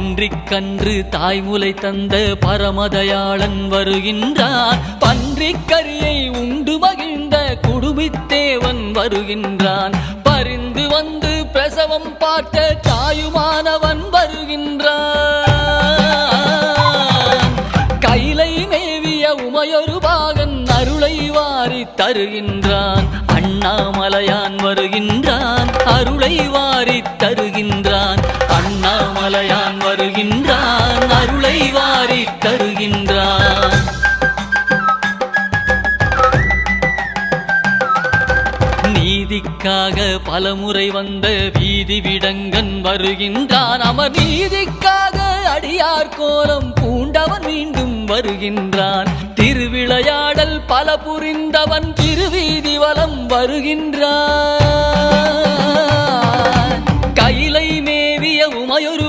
பன்றிக்கன்று தாய்முலை தந்த பரமதயாளன் வருகின்றான் பன்றிக்கரியை உண்டு மகிழ்ந்த குடுமித்தேவன் வருகின்றான். பரிந்து வந்து பிரசவம் பார்த்த தாயுமானவன் வருகின்றான். கைலை மேவிய உமையொரு பாகன் அருளை வாரி தருகின்றான். அண்ணாமலையான் வருகின்றான். அருளை வாரி தருகின்றான். மலையான் வருகின்றான் அருளை வாரி தருகின்றான். நீதிக்காக பலமுறை வந்த வீதி விடங்கன் வருகின்றான். அவர் நீதிக்காக அடியார் கோலம் பூண்டவன் மீண்டும் வருகின்றான். திருவிளையாடல் பல புரிந்தவன் திருவீதி வலம் வருகின்றான்.